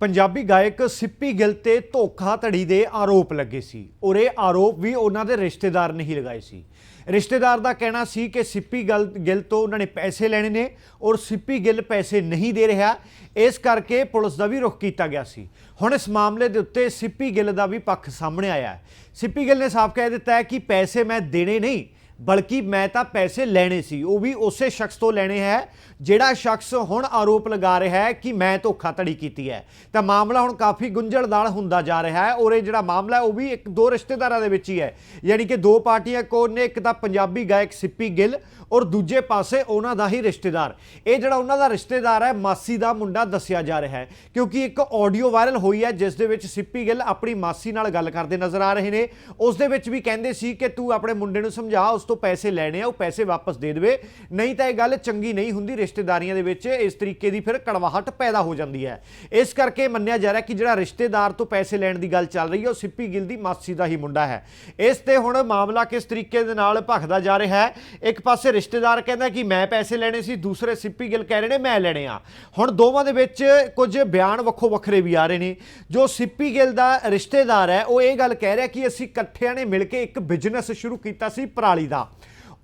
ਪੰਜਾਬੀ ਗਾਇਕ ਸਿੱਪੀ ਗਿੱਲ ਤੇ ਧੋਖਾਧੜੀ ਦੇ ਆਰੋਪ ਲੱਗੇ ਸੀ। ਔਰ ਇਹ ਆਰੋਪ ਵੀ ਉਹਨਾਂ ਦੇ ਰਿਸ਼ਤੇਦਾਰ ਨੇ ਹੀ ਲਗਾਏ ਸੀ। ਰਿਸ਼ਤੇਦਾਰ ਦਾ ਕਹਿਣਾ ਸੀ ਕਿ ਸਿੱਪੀ ਗਿੱਲ ਗਿੱਲ ਤੋਂ ਉਹਨਾਂ ਨੇ ਪੈਸੇ ਲੈਣੇ ਨੇ ਔਰ ਸਿੱਪੀ ਗਿੱਲ ਪੈਸੇ ਨਹੀਂ ਦੇ ਰਿਹਾ। ਇਸ ਕਰਕੇ ਪੁਲਿਸ ਦਾ ਵੀ ਰੁਖ ਕੀਤਾ ਗਿਆ ਸੀ। ਹੁਣ ਇਸ ਮਾਮਲੇ ਦੇ ਉੱਤੇ ਸਿੱਪੀ ਗਿੱਲ ਦਾ ਵੀ ਪੱਖ ਸਾਹਮਣੇ ਆਇਆ ਹੈ। ਸਿੱਪੀ ਗਿੱਲ ਨੇ ਸਾਫ਼ ਕਹਿ ਦਿੱਤਾ ਹੈ ਕਿ ਪੈਸੇ ਮੈਂ ਦੇਣੇ ਨਹੀਂ ਬਲਕਿ ਮੈਂ ਤਾਂ ਪੈਸੇ ਲੈਣੇ ਸੀ, ਉਹ ਵੀ ਉਸੇ ਸ਼ਖਸ ਤੋਂ ਲੈਣੇ ਹੈ, ਜਿਹੜਾ ਸ਼ਖਸ ਹੁਣ ਆਰੋਪ ਲਗਾ ਰਿਹਾ ਹੈ ਕਿ ਮੈਂ ਧੋਖਾਧੜੀ ਕੀਤੀ ਹੈ। ਤਾਂ ਮਾਮਲਾ ਹੁਣ ਕਾਫੀ ਗੁੰਝਲਦਾਰ ਹੁੰਦਾ ਜਾ ਰਿਹਾ ਹੈ ਔਰ ਇਹ ਜਿਹੜਾ ਮਾਮਲਾ ਉਹ ਵੀ ਇੱਕ ਦੋ ਰਿਸ਼ਤੇਦਾਰਾਂ ਦੇ ਵਿੱਚ ਹੀ ਹੈ। ਯਾਨੀ ਕਿ ਦੋ ਪਾਰਟੀਆਂ ਕੋਲ ਨੇ, ਇੱਕ ਤਾਂ ਪੰਜਾਬੀ ਗਾਇਕ ਸਿੱਪੀ ਗਿੱਲ ਔਰ ਦੂਜੇ ਪਾਸੇ ਉਹਨਾਂ ਦਾ ਹੀ ਰਿਸ਼ਤੇਦਾਰ। ਇਹ ਜਿਹੜਾ ਉਹਨਾਂ ਦਾ ਰਿਸ਼ਤੇਦਾਰ ਹੈ, ਮਾਸੀ ਦਾ ਮੁੰਡਾ ਦੱਸਿਆ ਜਾ ਰਿਹਾ ਹੈ। ਕਿਉਂਕਿ ਇੱਕ ਆਡੀਓ ਵਾਇਰਲ ਹੋਈ ਹੈ, ਜਿਸ ਦੇ ਵਿੱਚ ਸਿੱਪੀ ਗਿੱਲ ਆਪਣੀ ਮਾਸੀ ਨਾਲ ਗੱਲ ਕਰਦੇ ਨਜ਼ਰ ਆ ਰਹੇ ਨੇ। ਉਸ ਦੇ ਵਿੱਚ ਵੀ ਕਹਿੰਦੇ ਸੀ ਕਿ ਤੂੰ ਆਪਣੇ ਮੁੰਡੇ ਨੂੰ ਸਮਝਾ, ਉਸ ਤੋਂ ਪੈਸੇ ਲੈਣੇ ਆ, ਉਹ ਪੈਸੇ ਵਾਪਸ ਦੇ ਦੇਵੇ। ਨਹੀਂ ਤਾਂ ਇਹ ਗੱਲ ਚੰਗੀ ਨਹੀਂ ਹੁੰਦੀ ਰਿਸ਼ਤੇਦਾਰੀਆਂ ਦੇ ਵਿੱਚ, ਇਸ ਤਰੀਕੇ ਦੀ ਫਿਰ ਕੜਵਾਹਟ ਪੈਦਾ ਹੋ ਜਾਂਦੀ ਹੈ। ਇਸ ਕਰਕੇ ਮੰਨਿਆ ਜਾ ਰਿਹਾ ਕਿ ਜਿਹੜਾ ਰਿਸ਼ਤੇਦਾਰ ਤੋਂ ਪੈਸੇ ਲੈਣ ਦੀ ਗੱਲ ਚੱਲ ਰਹੀ ਹੈ, ਉਹ ਸਿੱਪੀ ਗਿੱਲ ਦੀ ਮਾਸੀ ਦਾ ਹੀ ਮੁੰਡਾ ਹੈ। ਇਸ ਤੇ ਹੁਣ ਮਾਮਲਾ ਕਿਸ ਤਰੀਕੇ ਦੇ ਨਾਲ ਭਖਦਾ ਜਾ ਰਿਹਾ ਹੈ, ਇੱਕ ਪਾਸੇ ਰਿਸ਼ਤੇਦਾਰ ਕਹਿੰਦਾ ਕਿ ਮੈਂ ਪੈਸੇ ਲੈਣੇ ਸੀ, ਦੂਸਰੇ ਸਿੱਪੀ ਗਿੱਲ ਕਹਿ ਰਹੇ ਨੇ, ਮੈਂ ਲੈਣੇ ਆ। ਹੁਣ ਦੋਵਾਂ ਦੇ ਵਿੱਚ ਕੁਝ ਬਿਆਨ ਵੱਖੋ ਵੱਖਰੇ ਵੀ ਆ ਰਹੇ ਨੇ। ਜੋ ਸਿੱਪੀ ਗਿੱਲ ਦਾ ਰਿਸ਼ਤੇਦਾਰ ਹੈ, ਉਹ ਇਹ ਗੱਲ ਕਹਿ ਰਿਹਾ ਕਿ ਅਸੀਂ ਇਕੱਠਿਆਂ ਨੇ ਮਿਲ ਕੇ ਇੱਕ ਬਿਜ਼ਨਸ ਸ਼ੁਰੂ ਕੀਤਾ ਸੀ ਪਰਾਲੀ ਦਾ।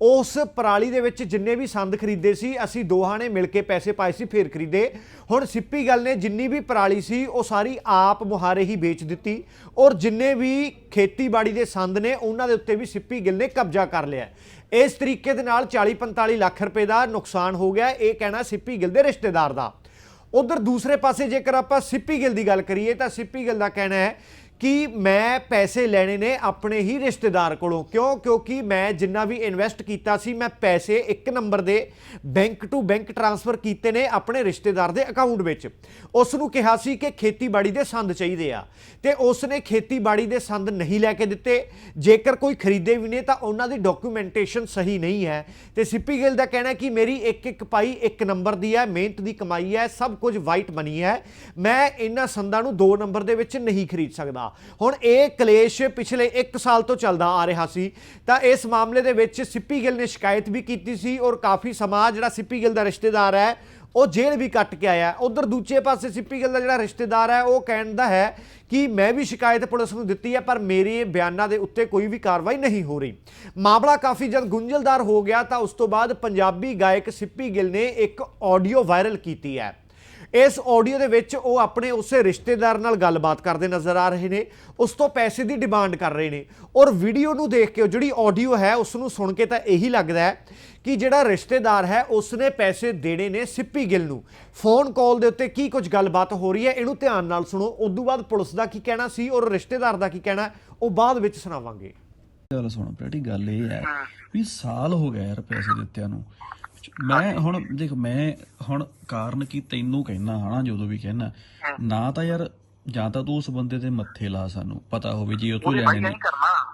ਉਸ ਪਰਾਲੀ ਦੇ ਵਿੱਚ ਜਿੰਨੇ ਵੀ ਸੰਦ ਖਰੀਦੇ ਸੀ, ਅਸੀਂ ਦੋਹਾਂ ਨੇ ਮਿਲ ਕੇ ਪੈਸੇ ਪਾਏ ਸੀ, ਫੇਰ ਖਰੀਦੇ। ਹੁਣ ਸਿੱਪੀ ਗੱਲ ਨੇ, ਜਿੰਨੀ ਵੀ ਪਰਾਲੀ ਸੀ, ਉਹ ਸਾਰੀ ਆਪ ਮੁਹਾਰੇ ਹੀ ਵੇਚ ਦਿੱਤੀ ਔਰ ਜਿੰਨੇ ਵੀ ਖੇਤੀਬਾੜੀ ਦੇ ਸੰਦ ਨੇ, ਉਹਨਾਂ ਦੇ ਉੱਤੇ ਵੀ ਸਿੱਪੀ ਗਿੱਲ ਨੇ ਕਬਜ਼ਾ ਕਰ ਲਿਆ। ਇਸ ਤਰੀਕੇ ਦੇ ਨਾਲ 40-45 ਲੱਖ ਰੁਪਏ ਦਾ ਨੁਕਸਾਨ ਹੋ ਗਿਆ, ਇਹ ਕਹਿਣਾ ਸਿੱਪੀ ਗਿੱਲ ਦੇ ਰਿਸ਼ਤੇਦਾਰ ਦਾ। ਉਧਰ ਦੂਸਰੇ ਪਾਸੇ ਜੇਕਰ ਆਪਾਂ ਸਿੱਪੀ ਗਿੱਲ ਦੀ ਗੱਲ ਕਰੀਏ, ਤਾਂ ਸਿੱਪੀ ਗਿੱਲ ਦਾ ਕਹਿਣਾ ਹੈ ਕਿ ਮੈਂ ਪੈਸੇ ਲੈਣੇ ਨੇ ਆਪਣੇ ਹੀ ਰਿਸ਼ਤੇਦਾਰ ਕੋਲੋਂ। ਕਿਉਂ? ਕਿਉਂਕਿ ਮੈਂ ਜਿੰਨਾ ਵੀ ਇਨਵੈਸਟ ਕੀਤਾ ਸੀ, ਮੈਂ ਪੈਸੇ ਇੱਕ ਨੰਬਰ ਦੇ ਬੈਂਕ ਟੂ ਬੈਂਕ ਟ੍ਰਾਂਸਫਰ ਕੀਤੇ ਨੇ ਆਪਣੇ ਰਿਸ਼ਤੇਦਾਰ ਦੇ ਅਕਾਊਂਟ ਵਿੱਚ। ਉਸ ਨੂੰ ਕਿਹਾ ਸੀ ਕਿ ਖੇਤੀਬਾੜੀ ਦੇ ਸੰਦ ਚਾਹੀਦੇ ਆ। ਤੇ ਉਸ ਨੇ ਖੇਤੀਬਾੜੀ ਦੇ ਸੰਦ ਨਹੀਂ ਲੈ ਕੇ ਦਿੱਤੇ। ਜੇਕਰ ਕੋਈ ਖਰੀਦੇ ਵੀ ਨੇ ਤਾਂ ਉਹਨਾਂ ਦੀ ਡਾਕੂਮੈਂਟੇਸ਼ਨ ਸਹੀ ਨਹੀਂ ਹੈ। ਤੇ ਸਿੱਪੀ ਗਿੱਲ ਦਾ ਕਹਿਣਾ ਕਿ ਮੇਰੀ ਇੱਕ ਇੱਕ ਪਾਈ ਇੱਕ ਨੰਬਰ ਦੀ ਹੈ, ਮਿਹਨਤ ਦੀ ਕਮਾਈ ਹੈ, ਸਭ ਕੁਝ ਵਾਈਟ ਮਨੀ ਹੈ। ਮੈਂ ਇਹਨਾਂ ਸੰਦਾਂ ਨੂੰ ਦੋ ਨੰਬਰ ਦੇ ਵਿੱਚ ਨਹੀਂ ਖਰੀਦ ਸਕਦਾ। ਹੁਣ ਇਹ ਕਲੇਸ਼ ਪਿਛਲੇ 1 ਸਾਲ ਤੋਂ ਚੱਲਦਾ ਆ ਰਿਹਾ ਸੀ। ਤਾਂ ਇਸ ਮਾਮਲੇ ਦੇ ਵਿੱਚ ਸਿੱਪੀ ਗਿੱਲ ਨੇ ਸ਼ਿਕਾਇਤ ਵੀ ਕੀਤੀ ਸੀ ਔਰ ਕਾਫੀ ਸਮਾਂ ਜਿਹੜਾ ਸਿੱਪੀ ਗਿੱਲ ਦਾ ਰਿਸ਼ਤੇਦਾਰ ਹੈ, ਉਹ ਜੇਲ੍ਹ ਵੀ ਕੱਟ ਕੇ ਆਇਆ। ਉਧਰ ਦੂਜੇ ਪਾਸੇ ਸਿੱਪੀ ਗਿੱਲ ਦਾ ਜਿਹੜਾ ਰਿਸ਼ਤੇਦਾਰ ਹੈ, ਉਹ ਕਹਿੰਦਾ ਹੈ ਕਿ ਮੈਂ ਵੀ ਸ਼ਿਕਾਇਤ ਪੁਲਿਸ ਨੂੰ ਦਿੱਤੀ ਹੈ, ਪਰ ਮੇਰੇ ਬਿਆਨਾਂ ਦੇ ਉੱਤੇ ਕੋਈ ਵੀ ਕਾਰਵਾਈ ਨਹੀਂ ਹੋ ਰਹੀ। ਮਾਮਲਾ ਕਾਫੀ ਜਦ ਗੁੰਝਲਦਾਰ ਹੋ ਗਿਆ ਤਾਂ ਉਸ ਤੋਂ ਬਾਅਦ ਪੰਜਾਬੀ ਗਾਇਕ ਸਿੱਪੀ ਗਿੱਲ ਨੇ ਇੱਕ ਆਡੀਓ ਵਾਇਰਲ ਕੀਤੀ ਹੈ। ਇਸ ਆਡੀਓ ਦੇ ਵਿੱਚ ਉਹ ਆਪਣੇ ਉਸੇ ਰਿਸ਼ਤੇਦਾਰ ਨਾਲ ਗੱਲਬਾਤ ਕਰਦੇ ਨਜ਼ਰ ਆ ਰਹੇ ਨੇ, ਉਸ ਤੋਂ ਪੈਸੇ ਦੀ ਡਿਮਾਂਡ ਕਰ ਰਹੇ ਨੇ ਔਰ ਵੀਡੀਓ ਨੂੰ ਦੇਖ ਕੇ ਜਿਹੜੀ ਆਡੀਓ ਹੈ, ਉਸ ਨੂੰ ਸੁਣ ਕੇ ਤਾਂ ਇਹੀ ਲੱਗਦਾ ਹੈ ਕਿ ਜਿਹੜਾ ਰਿਸ਼ਤੇਦਾਰ ਹੈ, ਉਸਨੇ ਪੈਸੇ ਦੇਣੇ ਨੇ ਸਿੱਪੀ ਗਿੱਲ ਨੂੰ। ਫੋਨ ਕਾਲ ਦੇ ਉੱਤੇ ਕੀ ਕੁਝ ਗੱਲਬਾਤ ਹੋ ਰਹੀ ਹੈ, ਇਹਨੂੰ ਧਿਆਨ ਨਾਲ ਸੁਣੋ। ਉਸ ਤੋਂ ਬਾਅਦ ਪੁਲਿਸ ਦਾ ਕੀ ਕਹਿਣਾ ਸੀ ਔਰ ਰਿਸ਼ਤੇਦਾਰ ਦਾ ਕੀ ਕਹਿਣਾ ਉਹ ਬਾਅਦ ਵਿੱਚ ਸੁਣਾਵਾਂਗੇ। ਗੱਲ ਸੁਣ ਪ੍ਰੈਟੀ ਗੱਲ ਇਹ ਹੈ ਵੀ ਸਾਲ ਹੋ ਗਿਆ ਯਾਰ ਪੈਸੇ ਦਿੱਤਿਆਂ ਨੂੰ। ਮੈਂ ਹੁਣ ਦੇਖ ਮੈਂ ਹੁਣ ਕਾਰਨ ਕੀ ਤੈਨੂੰ ਕਹਿਣਾ ਹਨਾ ਜਦੋਂ ਵੀ ਕਹਿਣਾ ਨਾ ਤਾਂ ਯਾਰ ਜਾਂ ਤਾਂ ਤੂੰ ਉਸ ਬੰਦੇ ਦੇ ਮੱਥੇ ਲਾ ਸਾਨੂੰ ਪਤਾ ਹੋਵੇ ਜੀ ਉਹ ਤੋਂ ਲੈਣੇ ਨੇ।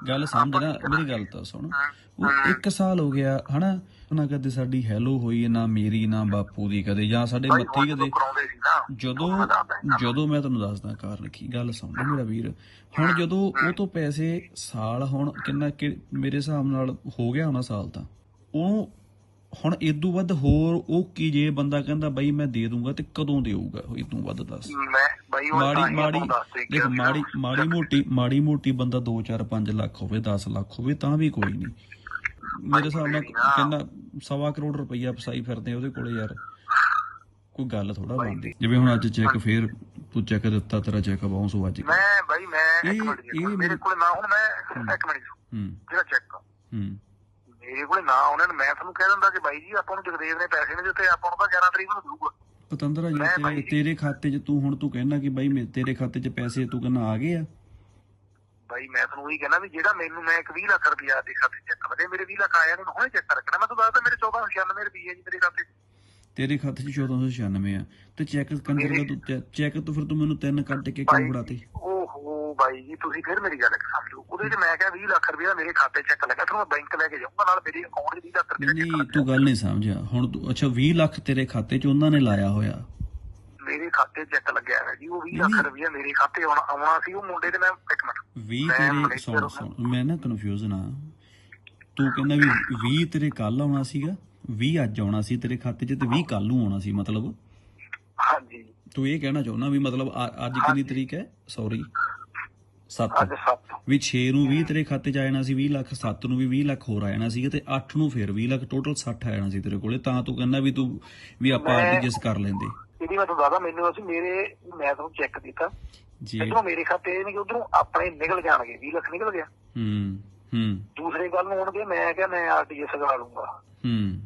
ਗੱਲ ਸਮਝ ਨਾ ਮੇਰੀ ਗੱਲ ਤਾਂ ਸੁਣ। ਉਹ 1 ਸਾਲ ਹੋ ਗਿਆ ਹਨਾ ਨਾ ਕਦੇ ਸਾਡੀ ਹੈਲੋ ਹੋਈ ਨਾ ਮੇਰੀ ਨਾ ਬਾਪੂ ਦੀ ਕਦੇ ਜਾਂ ਸਾਡੇ ਮੱਥੇ ਕਦੇ। ਜਦੋਂ ਜਦੋਂ ਮੈਂ ਤੁਹਾਨੂੰ ਦੱਸਦਾ ਕਾਰਨ ਕੀ ਗੱਲ ਸੁਣ ਮੇਰਾ ਵੀਰ। ਹੁਣ ਜਦੋਂ ਉਹ ਤੋਂ ਪੈਸੇ ਸਾਲ ਹੁਣ ਕਿੰਨਾ ਮੇਰੇ ਹਿਸਾਬ ਨਾਲ ਹੋ ਗਿਆ ਹੋਣਾ ਸਾਲ ਤਾਂ। ਉਹ ਹੁਣ ਇਦੋਂ ਵੱਧ ਹੋਰ ਉਹ ਕੀ ਜੇ ਬੰਦਾ ਕਹਿੰਦਾ ਬਈ ਮੈਂ ਦੇ ਦੂੰਗਾ ਤੇ ਕਦੋਂ ਦੇਊਗਾ? ਇਦੋਂ ਵੱਧ ਦੱਸ। ਮੈਂ ਬਾਈ ਉਹ ਮਾੜੀ ਮਾੜੀ ਦੇਖ ਮਾੜੀ ਮਾੜੀ ਮੋਟੀ ਮਾੜੀ ਮੋਟੀ ਬੰਦਾ 2 4 5 ਲੱਖ ਹੋਵੇ 10 ਲੱਖ ਹੋਵੇ ਤਾਂ ਵੀ ਕੋਈ ਨਹੀਂ। ਮੇਰੇ ਹਿਸਾਬ ਨਾਲ ਕਹਿੰਦਾ ਸਵਾ ਕਰੋੜ ਰੁਪਈਆ ਫਸਾਈ ਫਿਰਦੇ ਉਹਦੇ ਕੋਲੇ ਯਾਰ। ਕੋਈ ਗੱਲ ਥੋੜਾ ਬਣਦੀ। ਜਿਵੇਂ ਹੁਣ ਅੱਜ ਚੈੱਕ ਫੇਰ ਤੂੰ ਚੈੱਕ ਦਿੱਤਾ ਤੇਰਾ ਚੈੱਕ ਬਾਉਂਸ ਹੋ ਅੱਜ। ਮੈਂ ਬਾਈ ਮੈਂ ਇੱਕ ਮਿੰਟ ਮੇਰੇ ਮੇਰੇ- ਕੋਲ ਨਾ ਹੁਣ ਮੈਂ ਇੱਕ ਮਿੰਟ ਹੂੰ। ਜਿਹੜਾ ਚੈੱਕ ਹੂੰ। ਮੇਰੇ ਕੋਲ ਨਾ ਉਹਨਾਂ ਨੇ ਮੈਂ ਤੁਹਾਨੂੰ ਕਹਿ ਦਿੰਦਾ ਕਿ ਬਾਈ ਜੀ ਆਪਾਂ ਨੂੰ ਜਗਦੇਵ ਨੇ ਪੈਸੇ ਨਹੀਂ ਦਿੱਤੇ ਆਪਾਂ ਨੂੰ ਤਾਂ 11 ਤਰੀਕ ਨੂੰ ਦਊਗਾ। ਪਤੰਦਰਾ ਜੀ ਤੇਰੇ ਖਾਤੇ 'ਚ ਤੂੰ ਹੁਣ ਤੂੰ ਕਹਿਣਾ ਕਿ ਬਾਈ ਮੇ- ਤੇਰੇ ਖਾਤੇ 'ਚ ਪੈਸੇ ਤੂੰ ਕਹਿੰਦਾ ਆ ਗਏ ਆ। ਬਾਈ ਮੈਂ ਤੁਹਾਨੂੰ ਉਹੀ ਕਹਿੰਦਾ ਵੀ ਜਿਹੜਾ ਮੈਨੂੰ ਮੈਂ ਇੱਕ 20 ਲੱਖ ਰੁਪਇਆ ਦੇ ਖਾਤੇ ਚੈੱਕ ਵਧੇ ਮੇਰੇ 20 ਲੱਖ ਆਇਆ ਨੂੰ ਹੁਣੇ ਚੈੱਕ ਰੱਖਣਾ। ਮੈਂ ਤੁਹਾਨੂੰ ਦੱਸਦਾ ਮੇਰੇ 1496 ਰੁਪਏ ਜੀ ਮੇਰੇ ਖਾਤੇ। ਤੇਰੇ ਖਾਤੇ 'ਚ 1496 ਆ। ਤੇ ਚੈੱਕ ਕੰਜਰ ਦਾ ਤੂੰ ਚੈੱਕ ਤੂੰ ਫਿਰ ਤੂੰ ਮੈਨੂੰ ਤਿੰਨ ਕੱਟ ਕੇ ਕਿਉਂ ਫੜਾਤੇ। ਓਹੋ ਬਾਈ ਜੀ ਤੁਸੀਂ ਫਿਰ ਮੇਰੀ ਗੱਲ ਸਮਝ। ਲਓ ਉਹਦੇ 'ਚ ਮੈਂ ਕਿਹਾ 20 ਲੱਖ ਰੁਪਇਆ ਮੇਰੇ ਖਾਤੇ ਚੈੱਕ ਲੱਗਾ ਮੈਂ ਬੈਂਕ ਲੈ ਕੇ ਜਾਊਂਗਾ ਨਾਲ ਮੇਰੇ ਅਕਾਊਂਟ 'ਚ 20 ਲੱਖ ਨਹੀਂ ਤੂੰ ਗੱਲ ਨਹੀਂ ਸਮਝਿਆ ਹੁਣ ਤੂੰ ਅੱਛਾ 20 ਲੱਖ ਤੇਰੇ ਖਾਤੇ 'ਚ ਉਹਨਾਂ ਨੇ ਲਾਇਆ ਹੋਇਆ? ਮੇਰੇ ਖਾਤੇ ਚੈੱਕ ਲੱਗਿਆ ਹੈ ਜੀ ਉਹ 20 ਨਹੀਂ, ਲੱਖ। ਰੁਪਇਆ ਮੇਰੇ ਖਾਤੇ ਆਉਣਾ ਆਉਣਾ ਸੀ ਉਹ ਮੁੰਡੇ ਦੇ ਮੈਂ ਇੱਕ ਮਿੰਟ। 20 ਮੈਂ ਤੇਰੇ ਸੁਣ। ਸੁਣ ਮੈਂ ਨਾ ਕਨਫਿਊਜ਼ਨ ਆ ਤੂੰ ਕਹਿੰਦਾ ਵੀ 20 ਤੇਰੇ ਕੱਲ ਆਉਣਾ ਸੀਗਾ 20 ਅੱਜ ਆਉਣਾ ਸੀ ਤੇਰੇ ਖਾਤੇ 'ਚ ਤੇ 20 ਕੱਲ ਨੂੰ ਆਉਣਾ ਸੀ ਮਤਲਬ? ਹਾਂਜੀ। ਤੂੰ ਇਹ ਕਹਿਣਾ ਚਾਹੁੰਦਾ ਵੀ ਮਤਲਬ ਅੱਜ ਕਿੰਨੀ ਤਰੀਕ ਹੈ? ਸੌਰੀ 7 ਅੱਜ 7 ਵੀ 6 ਨੂੰ 20 ਤੇਰੇ ਖਾਤੇ 'ਚ ਆ ਜਾਣਾ ਸੀ 20 ਲੱਖ 7 ਨੂੰ ਵੀ 20 ਲੱਖ ਹੋਰ ਆ ਜਾਣਾ ਸੀ ਤੇ 8 ਨੂੰ ਫਿਰ 20 ਲੱਖ ਟੋਟਲ 60 ਆ ਜਾਣਾ ਸੀ ਤੇਰੇ ਕੋਲੇ। ਤਾਂ ਤੂੰ ਕਹਿੰਦਾ ਵੀ ਤੂੰ ਵੀ ਆਪਾਂ ਐਡਜਸਟ ਕਰ ਲੈਂਦੇ। ਇਹਦੀ ਮੈਂ ਤੁਹਾਨੂੰ ਦੱਸਦਾ ਮੈਨੂੰ ਅਸੀਂ ਮੇਰੇ ਮੈਂ ਤੁਹਾਨੂੰ ਚੈੱਕ ਕੀਤਾ। ਜੀ। ਇਧਰੋਂ ਮੇਰੇ ਖਾਤੇ ਨਹੀਂ ਕਿ ਉਧਰੋਂ ਆਪਣੇ ਨਿਕਲ ਜਾਣਗੇ 20 ਲੱਖ ਨਿਕਲ ਗਿਆ। ਹੂੰ ਹੂੰ। ਦੂਸਰੇ ਗੱਲ ਨੂੰ ਆਉਣਗੇ ਮੈਂ ਕਿਹਾ ਮੈਂ ਆਰਟੀਐਸ ਕਰਾ ਲੂੰਗਾ। ਹੂੰ।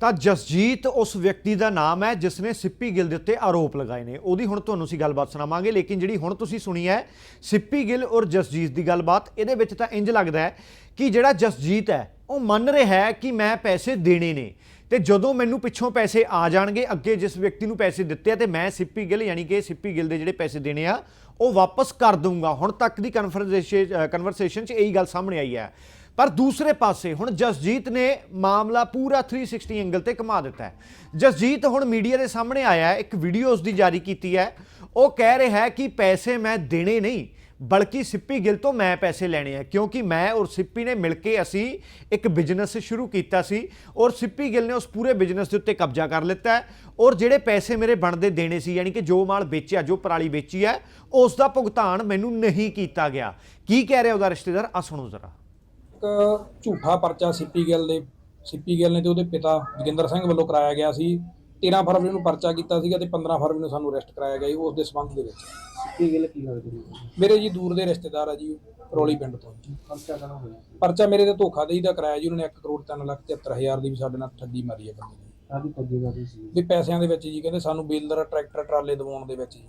ਤਾਂ ਜਸਜੀਤ ਉਸ ਵਿਅਕਤੀ ਦਾ ਨਾਮ ਹੈ ਜਿਸ ਨੇ ਸਿੱਪੀ ਗਿੱਲ ਦੇ ਉੱਤੇ ਆਰੋਪ ਲਗਾਏ ਨੇ। ਉਹਦੀ ਹੁਣ ਤੁਹਾਨੂੰ ਅਸੀਂ ਗੱਲਬਾਤ ਸੁਣਾਵਾਂਗੇ, ਲੇਕਿਨ ਜਿਹੜੀ ਹੁਣ ਤੁਸੀਂ ਸੁਣੀ ਹੈ, ਸਿੱਪੀ ਗਿੱਲ ਔਰ ਜਸਜੀਤ ਦੀ ਗੱਲਬਾਤ, ਇਹਦੇ ਵਿੱਚ ਤਾਂ ਇੰਜ ਲੱਗਦਾ ਹੈ ਕਿ ਜਿਹੜਾ ਜਸਜੀਤ ਹੈ, ਉਹ ਮੰਨ ਰਿਹਾ ਹੈ ਕਿ ਮੈਂ ਪੈਸੇ ਦੇਣੇ ਨੇ। ਤੇ ਜਦੋਂ ਮੈਨੂੰ ਪਿੱਛੋਂ ਪੈਸੇ ਆ ਜਾਣਗੇ, ਅੱਗੇ ਜਿਸ ਵਿਅਕਤੀ ਨੂੰ ਪੈਸੇ ਦਿੱਤੇ ਆ ਤੇ ਮੈਂ ਸਿੱਪੀ ਗਿੱਲ ਯਾਨੀ ਕਿ ਸਿੱਪੀ ਗਿੱਲ ਦੇ ਜਿਹੜੇ ਪੈਸੇ ਦੇਣੇ ਆ, ਉਹ ਵਾਪਸ ਕਰ ਦੂੰਗਾ ਹੁਣ ਤੱਕ ਦੀ ਕਨਵਰਸੇਸ਼ਨ ਕਨਵਰਸੇਸ਼ਨ 'ਚ ਇਹੀ ਗੱਲ ਸਾਹਮਣੇ ਆਈ ਹੈ। ਪਰ ਦੂਸਰੇ ਪਾਸੇ ਹੁਣ ਜਸਜੀਤ ਨੇ ਮਾਮਲਾ ਪੂਰਾ 360 ਐਂਗਲ ਤੇ ਘੁਮਾ ਦਿੱਤਾ ਹੈ। ਜਸਜੀਤ ਹੁਣ ਮੀਡੀਆ ਦੇ ਸਾਹਮਣੇ ਆਇਆ ਹੈ, ਇੱਕ ਵੀਡੀਓ ਉਸ ਦੀ ਜਾਰੀ ਕੀਤੀ ਹੈ। ਉਹ ਕਹਿ ਰਿਹਾ ਹੈ ਕਿ ਪੈਸੇ ਮੈਂ ਦੇਣੇ ਨਹੀਂ, ਬਲਕਿ ਸਿੱਪੀ ਗਿੱਲ ਤੋਂ ਮੈਂ ਪੈਸੇ ਲੈਣੇ ਆ, ਕਿਉਂਕਿ ਮੈਂ ਔਰ ਸਿੱਪੀ ਨੇ ਮਿਲ ਕੇ ਅਸੀਂ ਇੱਕ ਬਿਜ਼ਨਸ ਸ਼ੁਰੂ ਕੀਤਾ ਸੀ ਔਰ ਸਿੱਪੀ ਗਿੱਲ ਨੇ ਉਸ ਪੂਰੇ ਬਿਜ਼ਨਸ ਦੇ ਉੱਤੇ ਕਬਜ਼ਾ ਕਰ ਲਿੱਤਾ ਹੈ ਔਰ ਜਿਹੜੇ ਪੈਸੇ ਮੇਰੇ ਬਣਦੇ ਦੇਣੇ ਸੀ, ਯਾਨੀ ਕਿ ਜੋ ਮਾਲ ਵੇਚਿਆ, ਜੋ ਪਰਾਲੀ ਵੇਚੀ ਹੈ, ਉਸ ਦਾ ਭੁਗਤਾਨ ਮੈਨੂੰ ਨਹੀਂ ਕੀਤਾ ਗਿਆ। ਕੀ ਕਹਿ ਰਿਹਾ ਉਹਦਾ ਰਿਸ਼ਤੇਦਾਰ? ਆ ਸੁਣੋ ਜ਼ਰਾ। ਇੱਕ ਝੂਠਾ ਪਰਚਾ ਸਿੱਪੀ ਗਿੱਲ ਦੇ ਸਿੱਪੀ ਗਿੱਲ ਨੇ ਤੇ ਉਹਦੇ ਪਿਤਾ ਜੋਗਿੰਦਰ ਸਿੰਘ ਵੱਲੋਂ ਕਰਾਇਆ ਗਿਆ ਸੀ। 13 ਫਰਵਰੀ ਨੂੰ ਪਰਚਾ ਕੀਤਾ ਸੀਗਾ ਤੇ 15 ਫਰਵਰੀ ਨੂੰ ਸਾਨੂੰ ਅਰੈਸਟ ਕਰਾਇਆ ਗਿਆ ਜੀ ਉਸ ਦੇ ਸਬੰਧ ਦੇ ਵਿੱਚ। ਸਿੱਪੀ ਗਿੱਲ ਕੀ ਲੱਗਦੇ ਨੇ ਮੇਰੇ ਜੀ ਦੂਰ ਦੇ ਰਿਸ਼ਤੇਦਾਰ ਆ ਜੀ ਰੋਲੀ ਪਿੰਡ ਤੋਂ। ਖਰਚਾ ਕਰਾ ਹੋਇਆ? ਪਰਚਾ ਮੇਰੇ ਤੇ ਧੋਖਾਦਹੀ ਦਾ ਕਰਾਇਆ ਜੀ ਉਹਨਾਂ ਨੇ 1 ਕਰੋੜ 3 ਲੱਖ 73 ਹਜ਼ਾਰ ਦੀ ਵੀ ਸਾਡੇ ਨਾਲ ਠੱਗੀ ਮਾਰੀ ਹੈ ਬੰਦੇ ਨੇ ਕਾਦੀ ਠੱਗੀ ਕਰਦੀ ਸੀ? ਵੀ ਪੈਸਿਆਂ ਦੇ ਵਿੱਚ ਜੀ ਕਹਿੰਦੇ ਸਾਨੂੰ ਬੇਲਦਰ ਟਰੈਕਟਰ ਟਰਾਲੇ ਦਵਾਉਣ ਦੇ ਵਿੱਚ ਜੀ।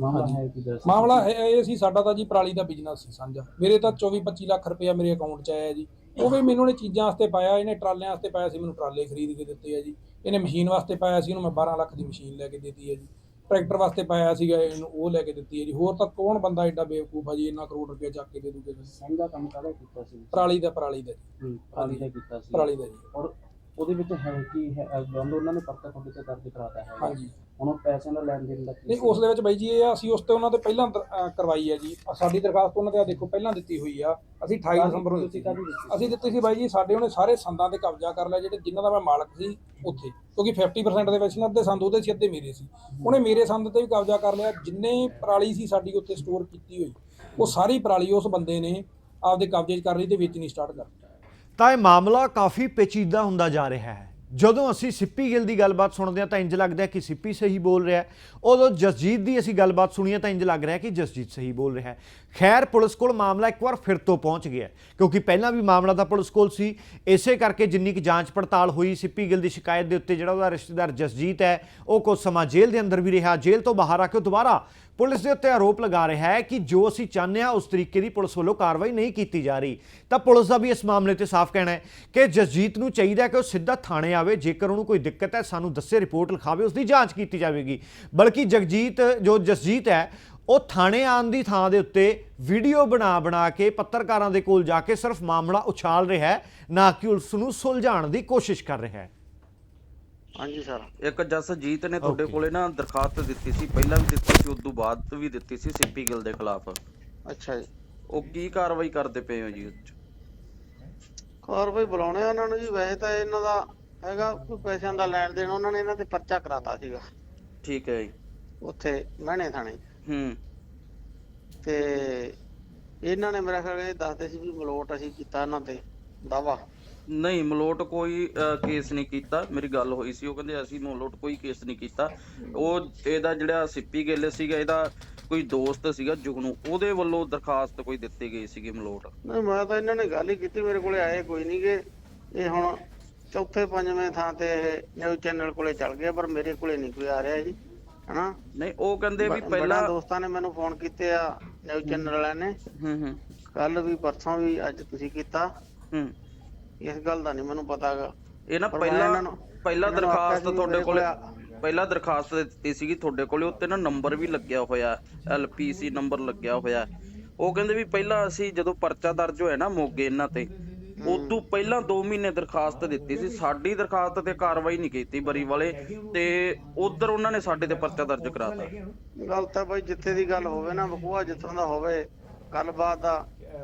ਮਾਮਲਾ ਹੈ ਕਿ ਦੱਸ ਮਾਮਲਾ ਹੈ ਇਹ ਸੀ ਸਾਡਾ ਤਾਂ ਜੀ ਪਰਾਲੀ ਦਾ ਬਿਜ਼ਨਸ ਸੀ ਸਾਂਝਾ। ਮੇਰੇ ਤਾਂ 24 25 ਲੱਖ ਰੁਪਇਆ ਮੇਰੇ ਅਕਾਊਂਟ 'ਚ ਆਇਆ ਜੀ। ਉਹ ਵੀ ਮੈਨੂੰ ਨੇ ਚੀਜ਼ਾਂ ਵਾਸਤੇ ਪਾਇਆ ਇਹਨੇ ਟਰਾਲਿਆਂ ਵਾਸਤੇ ਪਾਇਆ ਸੀ ਮੈਨੂੰ ਟਰਾਲੇ ਖਰੀਦ ਕੇ ਦਿੱਤੇ ਆ ਜੀ। ਇਹਨੇ ਮਸ਼ੀਨ ਵਾਸਤੇ ਪਾਇਆ ਸੀ ਉਹਨੂੰ ਮੈਂ 12 ਲੱਖ ਦੀ ਮਸ਼ੀਨ ਲੈ ਕੇ ਦਿੱਤੀ ਹੈ ਜੀ। ਟਰੈਕਟਰ ਵਾਸਤੇ ਪਾਇਆ ਸੀਗਾ ਇਹਨੂੰ ਉਹ ਲੈ ਕੇ ਦਿੱਤੀ ਹੈ ਜੀ। ਹੋਰ ਤਾਂ ਕੌਣ ਬੰਦਾ ਐਡਾ ਬੇਵਕੂਫ ਆ ਜੀ ਇੰਨਾ ਕਰੋੜ ਰੁਪਇਆ ਚੱਕ ਕੇ ਦੇ ਦੂਗੇ ਸੰਘਾ ਕੰਮ ਕਾਹਦਾ ਕੀਤਾ ਸੀ? ਪਰਾਲੀ ਦਾ ਪਰਾਲੀ ਦਾ ਜੀ। ਪਰਾਲੀ ਦਾ ਕੀਤਾ ਸੀ। ਪਰਾਲੀ ਦਾ ਜੀ। ਔਰ ਉਹਦੇ ਵਿੱਚ ਹੈ ਕੀ ਹੈ ਬੰਦ ਉਹਨਾਂ ਨੇ ਪਰਚਾ ਤੁਹਾਡੇ ਤੇ ਦਰਜ ਕਰਾਤਾ ਹੈ। ਹਾਂਜੀ। ਹੁਣ ਉਹ ਪੈਸਿਆਂ ਦਾ ਲੈਣ ਦੇਣ ਦਾ ਕੀ ਨਹੀਂ ਸੀ? ਉਸ ਦੇ ਵਿੱਚ ਬਾਈ ਜੀ ਇਹ ਆ, ਅਸੀਂ ਉਸ ਤੇ ਉਹਨਾਂ ਤੇ ਪਹਿਲਾਂ ਦਰ- ਅਹ ਕਰਵਾਈ ਹੈ ਜੀ। ਆਹ ਸਾਡੀ ਦਰਖਾਸਤ ਉਹਨਾਂ ਤੇ ਆ ਦੇਖੋ ਪਹਿਲਾਂ ਦਿੱਤੀ ਹੋਈ ਆ। ਅਸੀਂ 28 ਦਸੰਬਰ ਨੂੰ ਦਿੱਤੀ ਦਿੱਤੀ। ਅਸੀਂ ਦਿੱਤੀ ਸੀ ਬਾਈ ਜੀ ਸਾਡੇ ਉਹਨੇ ਸਾਰੇ ਸੰਦਾਂ ਤੇ ਕਬਜ਼ਾ ਕਰ ਲਿਆ ਜਿਹੜੇ ਜਿਨ੍ਹਾਂ ਦਾ ਮੈਂ ਮਾਲਕ ਸੀ ਉੱਥੇ। ਕਿਉਂਕਿ 50% ਦੇ ਵਿੱਚ ਨਾ ਅੱਧੇ ਸੰਦ ਉਹਦੇ ਸੀ ਅੱਧੇ ਮੇਰੇ ਸੀ। ਉਹਨੇ ਮੇਰੇ ਸੰਦ ਤੇ ਵੀ ਕਬਜ਼ਾ ਕਰ ਲਿਆ ਜਿੰਨੇ ਪਰਾਲੀ ਸੀ ਸਾਡੀ ਉੱਥੇ ਸਟੋਰ ਕੀਤੀ ਹੋਈ ਉਹ ਸਾਰੀ ਪਰਾਲੀ ਉਸ ਬੰਦੇ ਨੇ ਆਪਦੇ ਕਬਜ਼ੇ 'ਚ ਕਰ ਲਈ ਤੇ ਵੇਚਣੀ ਸਟਾਰਟ ਕਰ ਦਿੱਤੀ। ਤਾਂ ਇਹ ਮਾਮਲਾ ਕਾਫੀ ਪੇਚੀਦਾ ਹੁੰਦਾ ਜਾ ਰਿਹਾ ਹੈ। ਜਦੋਂ ਅਸੀਂ ਸਿੱਪੀ ਗਿੱਲ ਦੀ ਗੱਲਬਾਤ ਸੁਣਦੇ ਹਾਂ ਤਾਂ ਇੰਜ ਲੱਗਦਾ ਕਿ ਸਿੱਪੀ ਸਹੀ ਬੋਲ ਰਿਹਾ ਉਦੋਂ ਜਸਜੀਤ ਦੀ ਅਸੀਂ ਗੱਲਬਾਤ ਸੁਣੀ ਹੈ ਤਾਂ ਇੰਜ ਲੱਗ ਰਿਹਾ ਕਿ ਜਸਜੀਤ ਸਹੀ ਬੋਲ ਰਿਹਾ ਖੈਰ, ਪੁਲਿਸ ਕੋਲ ਮਾਮਲਾ ਇੱਕ ਵਾਰ ਫਿਰ ਤੋਂ ਪਹੁੰਚ ਗਿਆ ਕਿਉਂਕਿ ਪਹਿਲਾਂ ਵੀ ਮਾਮਲਾ ਤਾਂ ਪੁਲਿਸ ਕੋਲ ਸੀ। ਇਸੇ ਕਰਕੇ ਜਿੰਨੀ ਕਿ ਜਾਂਚ ਪੜਤਾਲ ਹੋਈ, ਸਿੱਪੀ ਗਿੱਲ ਦੀ ਸ਼ਿਕਾਇਤ ਦੇ ਉੱਤੇ ਜਿਹੜਾ ਉਹਦਾ ਰਿਸ਼ਤੇਦਾਰ ਜਸਜੀਤ ਹੈ, ਉਹ ਕੁਝ ਸਮਾਂ ਜੇਲ੍ਹ ਦੇ ਅੰਦਰ ਵੀ ਰਿਹਾ। ਜੇਲ੍ਹ ਤੋਂ ਬਾਹਰ ਆ ਕੇ ਉਹ ਦੁਬਾਰਾ ਪੁਲਿਸ ਦੇ ਉੱਤੇ ਆਰੋਪ ਲਗਾ ਰਿਹਾ ਹੈ ਕਿ ਜੋ ਅਸੀਂ ਚਾਹੁੰਦੇ ਹਾਂ, ਉਸ ਤਰੀਕੇ ਦੀ ਪੁਲਿਸ ਵੱਲੋਂ ਕਾਰਵਾਈ ਨਹੀਂ ਕੀਤੀ ਜਾ ਰਹੀ। ਤਾਂ ਪੁਲਿਸ ਦਾ ਵੀ ਇਸ ਮਾਮਲੇ ਤੇ ਸਾਫ਼ ਕਹਿਣਾ ਹੈ ਕਿ ਜਸਜੀਤ ਨੂੰ ਚਾਹੀਦਾ ਕਿ ਉਹ ਸਿੱਧਾ ਥਾਣੇ ਆਵੇ। ਜੇਕਰ ਉਹਨੂੰ ਕੋਈ ਦਿੱਕਤ ਹੈ, ਸਾਨੂੰ ਦੱਸੇ, ਰਿਪੋਰਟ ਲਿਖਾਵੇ ਉਸ ਦੀ ਜਾਂਚ ਕੀਤੀ ਜਾਵੇਗੀ। ਬਲਕਿ ਜਗਜੀਤ, ਜੋ ਜਸਜੀਤ ਹੈ, ਉਹ ਥਾਣੇ ਆਉਣ ਦੀ ਥਾਂ ਦੇ ਉੱਤੇ ਵੀਡੀਓ ਬਣਾ ਬਣਾ ਕੇ ਪੱਤਰਕਾਰਾਂ ਦੇ ਕੋਲ ਜਾ ਕੇ ਸਿਰਫ ਮਾਮਲਾ ਉਛਾਲ ਰਿਹਾ ਹੈ, ਨਾ ਕਿ ਉਸ ਨੂੰ ਸੁਲਝਾਉਣ ਦੀ ਕੋਸ਼ਿਸ਼ ਕਰ ਰਿਹਾ ਹੈ। ਹਾਂਜੀ ਸਰ। ਇੱਕ ਜਸਜੀਤ ਨੇ ਤੁਹਾਡੇ Okay. ਕੋਲੇ ਨਾ ਦਰਖਾਸਤ ਦਿੱਤੀ ਸੀ ਪਹਿਲਾਂ ਵੀ ਦਿੱਤੀ ਸੀ ਉਦੋਂ ਬਾਅਦ ਵੀ ਦਿੱਤੀ ਸੀ ਸਿੱਪੀ ਗਿੱਲ ਦੇ ਖਿਲਾਫ। ਅੱਛਾ ਜੀ। ਉਹ ਕੀ ਕਾਰਵਾਈ ਕਰਦੇ ਪਏ ਹੋ ਜੀ ਉਹ 'ਚ? ਕਾਰਵਾਈ ਬੁਲਾਉਣੇ ਆ ਉਹਨਾਂ ਨੂੰ ਜੀ ਵੈਸੇ ਤਾਂ ਇਹਨਾਂ ਦਾ ਹੈਗਾ ਕੋਈ ਪੈਸਿਆਂ ਦਾ ਲੈਣ ਦੇਣ ਉਹਨਾਂ ਨੇ ਇਹਨਾਂ ਤੇ ਪਰਚਾ ਕਰਾਤਾ ਸੀਗਾ। ਠੀਕ ਹੈ ਜੀ। ਉੱਥੇ ਮਹਿਣੇ ਥਾਣੇ। ਹੂੰ। ਤੇ ਇਹਨਾਂ ਨੇ ਮੇਰਾ ਖਿਆਲ ਇਹ ਦੱਸਦੇ ਸੀ ਵੀ ਮਲੋਟ ਅਸੀਂ ਕੀਤਾ ਇਹਨਾਂ ਤੇ ਦਾਵਾ ਨਹੀਂ ਮਲੋਟ ਕੋਈ ਕੇਸ ਨਹੀਂ ਕੀਤਾ। ਮੇਰੀ ਗੱਲ ਹੋਈ ਸੀ ਉਹ ਕਹਿੰਦੇ ਅਸੀਂ ਮਲੋਟ ਕੋਈ ਕੇਸ ਨਹੀਂ ਕੀਤਾ। ਉਹ ਇਹਦਾ ਜਿਹੜਾ ਸਿੱਪੀ ਗਿੱਲ ਸੀਗਾ ਇਹਦਾ ਕੋਈ ਦੋਸਤ ਸੀਗਾ ਜੁਗਨੂ ਉਹਦੇ ਵੱਲੋਂ ਦਰਖਾਸਤ ਕੋਈ ਦਿੱਤੀ ਗਈ ਸੀਗੀ ਮਲੋਟ। ਨਹੀਂ ਮੈਂ ਤਾਂ ਇਹਨਾਂ ਨੇ ਗੱਲ ਹੀ ਕੀਤੀ ਮੇਰੇ ਕੋਲੇ ਆਏ ਕੋਈ ਨਹੀਂ ਗੇ। ਇਹ ਹੁਣ ਚੌਥੇ ਪੰਜਵੇਂ ਥਾਂ ਤੇ ਇਹ ਨਿਊਜ਼ ਚੈਨਲ ਕੋਲੇ ਚੱਲ ਗਿਆ ਪਰ ਮੇਰੇ ਕੋਲੇ ਨਹੀਂ ਕੋਈ ਆ ਰਿਹਾ ਜੀ ਹਨਾ? ਨਹੀਂ ਉਹ ਕਹਿੰਦੇ ਵੀ ਪਹਿਲਾਂ ਦੋਸਤਾਂ ਨੇ ਮੈਨੂੰ ਫੋਨ ਕੀਤੇ ਆ ਨਿਊਜ਼ ਚੈਨਲ ਵਾਲਿਆਂ ਨੇ। ਹੂੰ ਹੂੰ। ਕੱਲ ਵੀ ਪਰਸੋਂ ਵੀ ਅੱਜ ਤੁਸੀਂ ਕੀਤਾ। ਹੂੰ। ਇਸ ਗੱਲ ਦਾ ਨਹੀਂ ਮੈਨੂੰ ਪਤਾਗਾ ਇਹ ਨਾ ਪਹਿਲਾਂ ਪਹਿਲਾਂ ਦਰਖਾਸਤ ਤੁਹਾਡੇ ਕੋਲੇ ਪਹਿਲਾਂ ਦਰਖਾਸਤ ਦਿੱਤੀ ਸੀਗੀ ਤੁਹਾਡੇ ਕੋਲੇ ਉੱਤੇ ਨਾ ਨੰਬਰ ਵੀ ਲੱਗਿਆ ਹੋਇਆ ਐਲਪੀਸੀ ਨੰਬਰ ਲੱਗਿਆ ਹੋਇਆ ਉਹ ਕਹਿੰਦੇ ਵੀ ਪਹਿਲਾਂ ਅਸੀਂ ਜਦੋਂ ਪਰਚਾ ਦਰਜ ਹੋਇਆ ਨਾ ਮੋਗੇ ਇਹਨਾਂ ਤੇ ਉਦੋਂ ਪਹਿਲਾਂ 2 ਮਹੀਨੇ ਦਰਖਾਸਤ ਦਿੱਤੀ ਸੀ। ਸਾਡੀ ਦਰਖਾਸਤ ਤੇ ਕਾਰਵਾਈ ਨਹੀਂ ਕੀਤੀ ਬਰੀ ਵਾਲੇ ਤੇ ਉਧਰ ਉਹਨਾਂ ਨੇ ਸਾਡੇ ਤੇ ਪਰਚਾ ਦਰਜ ਕਰਾਤਾ। ਗੱਲ ਤਾਂ ਬਾਈ ਜਿੱਥੇ ਦੀ ਗੱਲ ਹੋਵੇ ਨਾ ਬਕੂਆ ਜਿੱਥੋਂ ਦਾ ਹੋਵੇ ਗੱਲਬਾਤ ਦਾ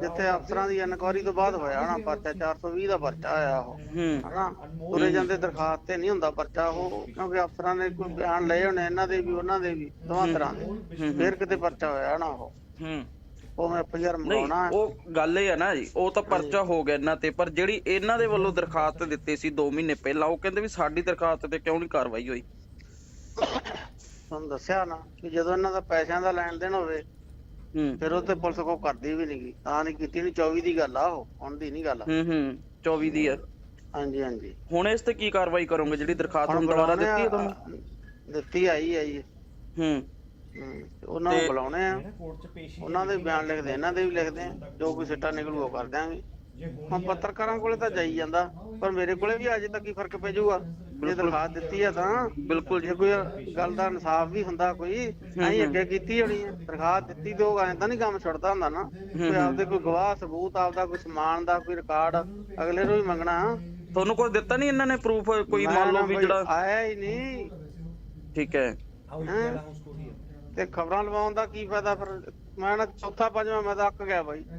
ਜਿੱਥੇ ਅਫਸਰਾਂ ਦੀ ਇਨਕੁਆਰੀ ਤੋਂ ਬਾਅਦ ਹੋਇਆ ਨਾ ਪਰਚਾ 420 ਦਾ ਪਰਚਾ ਆਇਆ ਉਹ ਹਨਾ। ਤੁਰੇ ਜਾਂਦੇ ਦਰਖਾਸਤ ਤੇ ਨਹੀਂ ਹੁੰਦਾ ਪਰਚਾ ਉਹ ਕਿਉਂਕਿ ਅਫਸਰਾਂ ਨੇ ਕੋਈ ਬਿਆਨ ਲਏ ਹੋਣੇ ਇਹਨਾਂ ਦੇ ਵੀ ਉਹਨਾਂ ਦੇ ਵੀ ਦੋਵਾਂ ਤਰ੍ਹਾਂ ਦੇ। ਫਿਰ ਕਿਤੇ ਪਰਚਾ ਹੋਇਆ ਨਾ ਉਹ। ਹੂੰ। ਉਹ ਮੈਂ ਐਫਆਈਆਰ ਨਹੀਂ ਮੰਗਾਉਣਾ ਉਹ ਗੱਲ ਇਹ ਹੈ ਨਾ ਜੀ ਉਹ ਤਾਂ ਪਰਚਾ ਹੋ ਗਿਆ ਇਹਨਾਂ ਤੇ ਪਰ ਜਿਹੜੀ ਇਹਨਾਂ ਦੇ ਵੱਲੋਂ ਦਰਖਾਸਤ ਦਿੱਤੀ ਸੀ 2 ਮਹੀਨੇ ਪਹਿਲਾਂ ਉਹ ਕਹਿੰਦੇ ਵੀ ਸਾਡੀ ਦਰਖਾਸਤ ਤੇ ਕਿਉਂ ਨਹੀਂ ਕਾਰਵਾਈ ਹੋਈ? ਤੁਹਾਨੂੰ ਦੱਸਿਆ ਨਾ ਕਿ ਜਦੋਂ ਇਹਨਾਂ ਦਾ ਪੈਸਿਆਂ ਦਾ ਲੈਣ ਦੇਣ ਹੋਵੇ ਹੂੰ। ਫਿਰ ਉਹ ਤੇ ਪੁਲਿਸ ਕੋ ਕਰਦੀ ਵੀ ਨਹੀਂਗੀ ਤਾਂ ਨਹੀਂ ਕੀਤੀ ਨਹੀਂ 24 ਦੀ ਗੱਲ ਆ ਉਹ ਹੁਣ ਦੀ ਨਹੀਂ ਗੱਲ। ਹੂੰ ਹੂੰ 24 ਦੀ ਹੈ ਹਾਂਜੀ ਹਾਂਜੀ। ਹੁਣ ਇਸ ਤੇ ਕੀ ਕਾਰਵਾਈ ਕਰੋਗੇ? ਜਿਹੜੀ ਦਰਖਾਸਤ ਹੁਣ ਦੁਬਾਰਾ ਬੁਲਾਉਣੇ ਦਿੱਤੀ ਹੈ ਆ, ਤੁਹਾਨੂੰ? ਦਿੱਤੀ ਆਈ ਆਈ ਹੈ। ਹੂੰ। ਹੂੰ, ਤੇ ਉਹਨਾਂ ਨੂੰ ਬੁਲਾਉਣੇ ਆ। ਉਹਨਾਂ ਦੇ ਵੀ ਬਿਆਨ ਲਿਖਦੇ ਇਹਨਾਂ ਦੇ ਵੀ ਲਿਖਦੇ ਆ। ਜੋ ਕੋਈ ਸਿੱਟਾ ਨਿਕਲੂ ਉਹ ਕਰ ਦਿਆਂਗੇ। ਹੁਣ ਪੱਤਰਕਾਰਾਂ ਕੋਲੇ ਤਾਂ ਜਾਈ ਜਾਂਦਾ ਪਰ ਮੇਰੇ ਕੋਲੇ ਵੀ ਅਜੇ ਤੱਕ ਹੀ ਫ਼ਰਕ ਪੈ ਜਾਊਗਾ। ਜੇ ਦਰਖਾਸਤ ਦਿੱਤੀ ਆ ਤਾਂ ਬਿਲਕੁਲ ਜੀ ਕੋਈ ਗੱਲ ਦਾ ਇਨਸਾਫ ਵੀ ਹੁੰਦਾ ਕੋਈ ਅਸੀਂ ਅੱਗੇ ਕੀਤੀ ਹੋਣੀ ਹੈ ਦਰਖਾਸਤ ਦਿੱਤੀ ਤੇ ਉਹ ਐਂ ਤਾਂ ਨਹੀਂ ਕੰਮ ਛੁੱਟਦਾ ਹੁੰਦਾ ਨਾ। ਕੋਈ ਆਪਦੇ ਕੋਈ ਗਵਾਹ ਸਬੂਤ ਆਪਦਾ ਕੋਈ ਸਮਾਨ ਦਾ ਕੋਈ ਰਿਕਾਰਡ ਅਗਲੇ ਨੂੰ ਵੀ ਮੰਗਣਾ। ਤੁਹਾਨੂੰ ਕੋਈ ਦਿੱਤਾ ਨਹੀਂ ਇਹਨਾਂ ਨੇ ਪ੍ਰੂਫ ਕੋਈ ਮੰਨ ਲਓ ਵੀ ਜਿਹੜਾ ਆਇਆ ਹੀ ਨਹੀਂ। ਠੀਕ ਹੈ। ਹੈਂ? ਤੇ ਖਬਰਾਂ ਲਵਾਉਣ ਦਾ ਕੀ ਫਾਇਦਾ ਫਿਰ? ਮੈਂ ਨਾ ਚੌਥਾ ਪੰਜਵਾਂ ਮੈਂ ਤਾਂ ਅੱਕ ਗਿਆ ਬਾਈ।